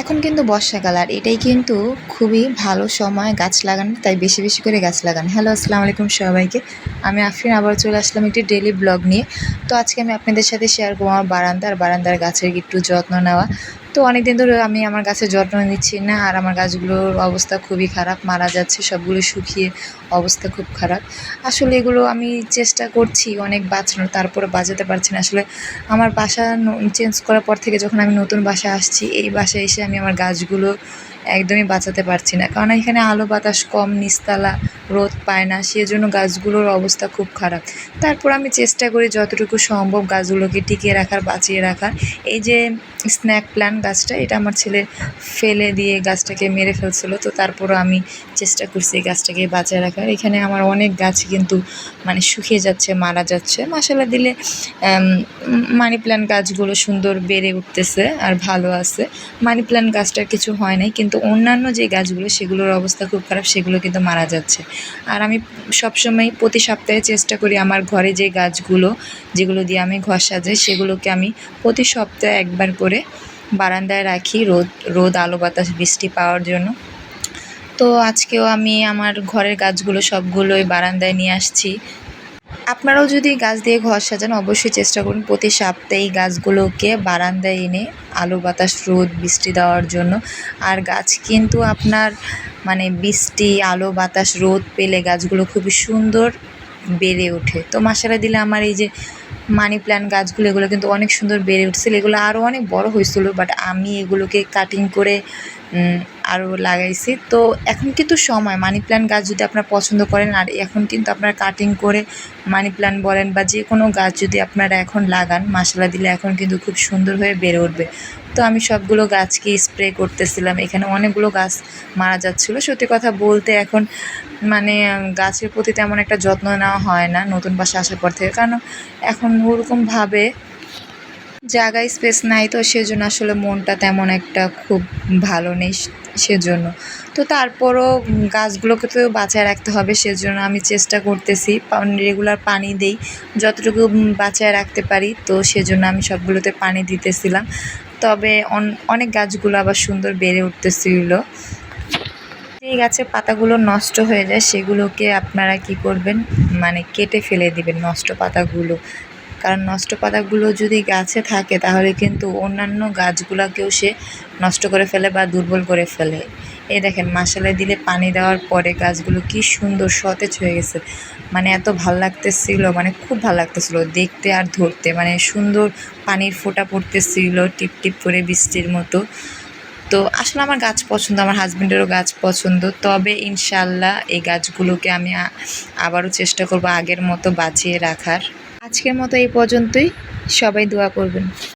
এখন কিন্তু বর্ষাকাল আর এটাই কিন্তু খুবই ভালো সময় গাছ লাগানো, তাই বেশি বেশি করে গাছ লাগান। হ্যালো আসসালামু আলাইকুম সবাইকে। আমি আফরিন, আবার চলে আসলাম একটি ডেলি ব্লগ নিয়ে। তো আজকে আমি আপনাদের সাথে শেয়ার করব আমার বারান্দার বারান্দার গাছের একটু যত্ন নেওয়া। তো অনেক দিন ধরে আমি আমার গাছের যত্ন নিচ্ছি না, আর আমার গাছগুলোর অবস্থা খুবই খারাপ, মারা যাচ্ছে, সবগুলো শুকিয়ে অবস্থা খুব খারাপ। আসলে এগুলো আমি চেষ্টা করছি অনেক বাঁচানোর, তারপরে বাঁচাতে পারছি না। আসলে আমার বাসা চেঞ্জ করার পর থেকে যখন আমি নতুন বাসা আসছি, এই বাসায় এসে আমি আমার গাছগুলো একদমই বাঁচাতে পারছি না। কারণ এখানে আলো বাতাস কম নিস্তালা রোদ পায় না, সেজন্য গাছগুলোর অবস্থা খুব খারাপ। তারপর আমি চেষ্টা করি যতটুকু সম্ভব গাছগুলোকে টিকিয়ে রাখার, বাঁচিয়ে রাখার। এই যে স্ন্যাক প্ল্যান্ট গাছটা, এটা আমার ছেলে ফেলে দিয়ে গাছটাকে মেরে ফেলছিল। তো তারপরও আমি চেষ্টা করছি এই গাছটাকে বাঁচিয়ে রাখার। এখানে আমার অনেক গাছ কিন্তু মানে শুকিয়ে যাচ্ছে, মারা যাচ্ছে। মশালা দিলে মানি প্ল্যান্ট গাছগুলো সুন্দর বেড়ে উঠতেছে আর ভালো আছে। মানি প্ল্যান্ট গাছটার কিছু হয় নাই, কিন্তু অন্যান্য যে গাছগুলো, সেগুলোর অবস্থা খুব খারাপ, সেগুলো কিন্তু মারা যাচ্ছে। আর আমি সবসময় প্রতি সপ্তাহে চেষ্টা করি আমার ঘরে যে গাছগুলো, যেগুলো দিয়ে আমি ঘর সাজাই, সেগুলোকে আমি প্রতি সপ্তাহে একবার করে বারান্দায় রাখি, রোদ রোদ, আলো, বাতাস, বৃষ্টি পাওয়ার জন্য। তো আজকেও আমি আমার ঘরের গাছগুলো সবগুলোই বারান্দায় নিয়ে আসছি। আপনারাও যদি গাছ দিয়ে ঘর সাজান, অবশ্যই চেষ্টা করুন প্রতি সপ্তাহে গাছগুলোকে বারান্দায় এনে আলো, বাতাস, রোদ, বৃষ্টি দেওয়ার জন্য। আর গাছ কিন্তু আপনার মানে বৃষ্টি, আলো, বাতাস, রোদ পেলে গাছগুলো খুবই সুন্দর বেড়ে ওঠে। তো মশালা দিলে আমার এই যে মানি প্ল্যান্ট গাছগুলো, এগুলো কিন্তু অনেক সুন্দর বেড়ে উঠছিল। এগুলো আরও অনেক বড় হয়েছিল বাট আমি এগুলোকে কাটিং করে আরও লাগাইছি। তো এখন কিন্তু সময়। মানি প্ল্যান্ট গাছ যদি আপনারা পছন্দ করেন, আর এখন কিন্তু আপনারা কাটিং করে মানি প্ল্যান্ট বলেন বা যে কোনো গাছ যদি আপনারা এখন লাগান মশলা দিলে এখন কিন্তু খুব সুন্দর হয়ে বেড়ে উঠবে। তো আমি সবগুলো গাছকে স্প্রে করতেছিলাম। এখানে অনেকগুলো গাছ মারা যাচ্ছিল। সত্যি কথা বলতে এখন মানে গাছের প্রতি তেমন একটা যত্ন নেওয়া হয় না নতুন বাসা আসার পর থেকে। কারণ এখন ওরকমভাবে জায়গায় স্পেস নাই তো সেজন্য আসলে মনটা তেমন একটা খুব ভালো নেই সেজন্য। তো তারপরও গাছগুলোকে তো বাঁচায় রাখতে হবে সেজন্য আমি চেষ্টা করতেছি রেগুলার পানি দেই, যতটুকু বাঁচায় রাখতে পারি, তো সেজন্য আমি সবগুলোতে পানি দিতেছিলাম। তবে অনেক গাছগুলো আবার সুন্দর বেড়ে উঠতেছিল। যেই গাছের পাতাগুলো নষ্ট হয়ে যায় সেগুলোকে আপনারা কি করবেন? মানে কেটে ফেলে দিবেন নষ্ট পাতাগুলো। কারণ নষ্ট পাতাগুলো যদি গাছে থাকে, তাহলে কিন্তু অন্যান্য গাছগুলোকেও সে নষ্ট করে ফেলে বা দুর্বল করে ফেলে। এই দেখেন মশালা দিলে পানি দেওয়ার পরে গাছগুলো কি সুন্দর সতেজ হয়ে গেছে। মানে এত ভালো লাগতেছিল মানে খুব ভালো লাগতেছিল। দেখতে আর ধরতে মানে সুন্দর পানির ফোঁটা পড়তেছিল, টিপ টিপ করে বৃষ্টির মতো। তো আসলে আমার গাছ পছন্দ, আমার হাজব্যান্ডেরও গাছ পছন্দ। তবে ইনশাল্লাহ এই গাছগুলোকে আমি আবারও চেষ্টা করব আগের মতো বাঁচিয়ে রাখার। আজকের মতো এই পর্যন্তই। সবাই দোয়া করবেন।